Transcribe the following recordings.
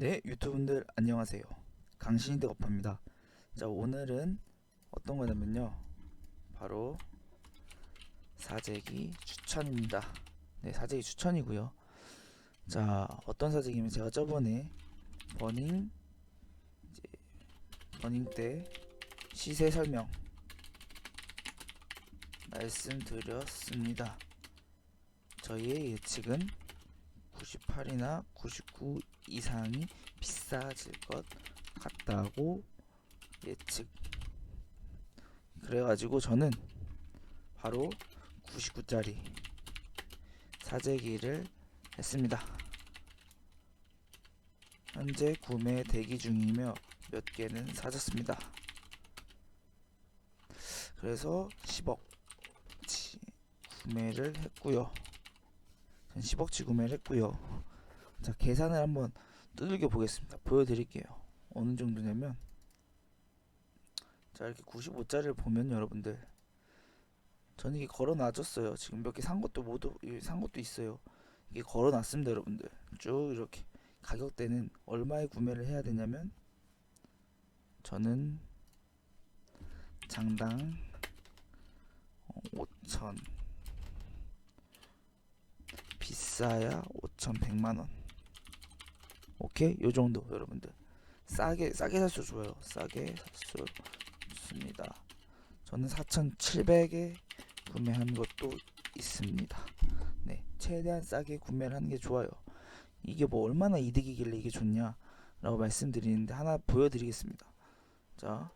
네, 유튜브분들 안녕하세요. 강신이대 거파입니다. 자, 오늘은 어떤 거냐면요. 바로 사재기 추천입니다. 네, 사재기 추천이고요. 자, 어떤 사재기면 제가 저번에 버닝 이제 버닝 때 시세 설명 말씀드렸습니다. 저희의 예측은 98이나 99 이상이 비싸질 것 같다고 예측. 그래가지고 저는 바로 99짜리 사재기를 했습니다. 현재 구매 대기 중이며 몇 개는 사졌습니다. 그래서 10억치 구매를 했고요. 전 10억치 구매를 했고요. 자 계산을 한번 두들겨 보겠습니다. 보여드릴게요. 어느 정도냐면 자 이렇게 95짜리를 보면 여러분들 저는 이게 걸어놔줬어요. 지금 몇 개 산 것도 모두 이산 것도 있어요. 이게 걸어놨습니다, 여러분들. 쭉 이렇게 가격대는 얼마에 구매를 해야 되냐면 저는 장당 5천 비싸야 5,100만 원. 오케이? 요 정도 여러분들. 싸게 싸게 살수 좋아요. 싸게 살수 좋습니다. 저는 4,700에 구매한 것도 있습니다. 네 최대한 싸게 구매를 하는 게 좋아요. 이게 뭐 얼마나 이득이길래 이게 좋냐 라고 말씀드리는데 하나 보여드리겠습니다. 자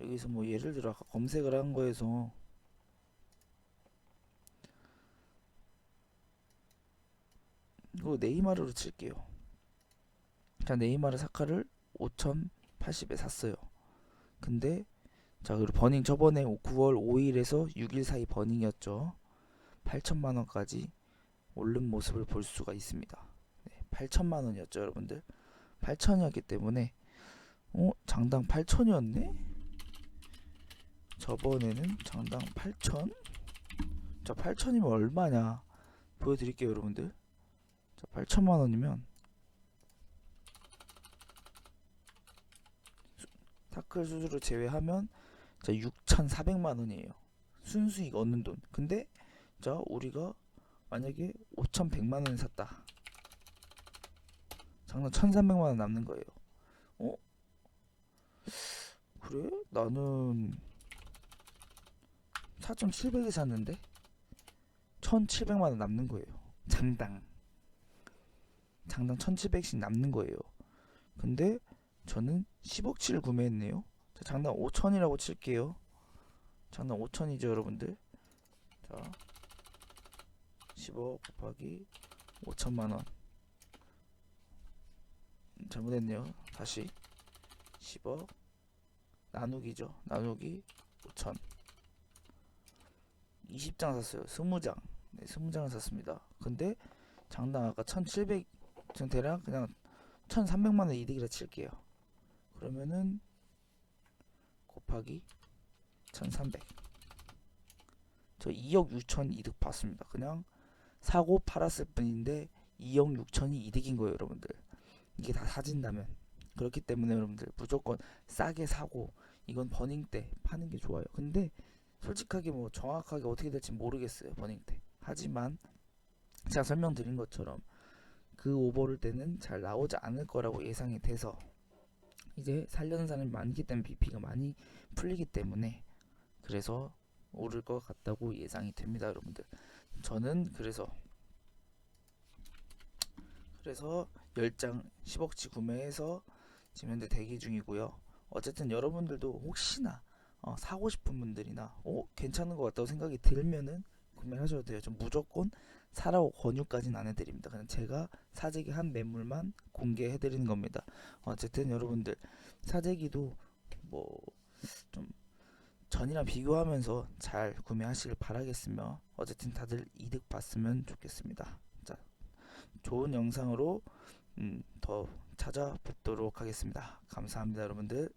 여기서 뭐 예를 들어 아까 검색을 한 거에서 이거 네이마르로 칠게요 자 네이마르 사카를 5,080에 샀어요. 근데 자 그리고 버닝 저번에 9월 5일에서 6일 사이 버닝이었죠. 8천만 원까지 오른 모습을 볼 수가 있습니다. 네, 8천만 원이었죠, 여러분들. 8천이었기 때문에 어 장당 8천이었네? 저번에는 장당 8천? 자 8천이면 얼마냐? 보여드릴게요, 여러분들. 자 8천만 원이면 타클 수수료 제외하면 자 6,400만 원이에요. 순수익 얻는 돈. 근데 자 우리가 만약에 5,100만 원을 샀다. 장당 1,300만 원 남는 거예요. 어? 그래? 나는 4,700에 샀는데 1,700만 원 남는 거예요. 장당. 장당 1,700씩 남는 거예요. 근데 저는 10억치를 구매했네요. 자, 장당 5천이라고 칠게요. 장당 5천이죠, 여러분들. 자, 10억 곱하기 5천만 원. 음, 잘못했네요. 다시 10억 나누기죠. 나누기 5천. 20장 샀어요. 20장. 네, 20장을 샀습니다. 근데 장당 아까 1,700, 전 대략 그냥 1,300만 원 이득이라 칠게요. 그러면은 곱하기 1300. 저 2억 6천 이득 봤습니다. 그냥 사고 팔았을 뿐인데 2억 6천이 이득인 거예요, 여러분들. 이게 다 사진다면. 그렇기 때문에 여러분들 무조건 싸게 사고 이건 버닝 때 파는 게 좋아요. 근데 솔직하게 뭐 정확하게 어떻게 될지 모르겠어요, 버닝 때. 하지만 제가 설명드린 것처럼 그 오버를 때는 잘 나오지 않을 거라고 예상이 돼서 이제 살려는 사람이 많기 때문에 BP가 많이 풀리기 때문에 그래서 오를 것 같다고 예상이 됩니다, 여러분들. 저는 그래서 그래서 10장 10억치 구매해서 지금 현재 대기 중이고요. 어쨌든 여러분들도 혹시나 어, 사고 싶은 분들이나 어, 괜찮은 것 같다고 생각이 들면은 구매하셔도 돼요. 좀 무조건 사라고 권유까지는 안 해드립니다. 그냥 제가 사재기 한 매물만 공개해 드리는 겁니다. 어쨌든 여러분들 사재기도 뭐 좀 전이랑 비교하면서 잘 구매하시길 바라겠으며 어쨌든 다들 이득 봤으면 좋겠습니다. 자, 좋은 영상으로 음, 더 찾아뵙도록 하겠습니다. 감사합니다, 여러분들.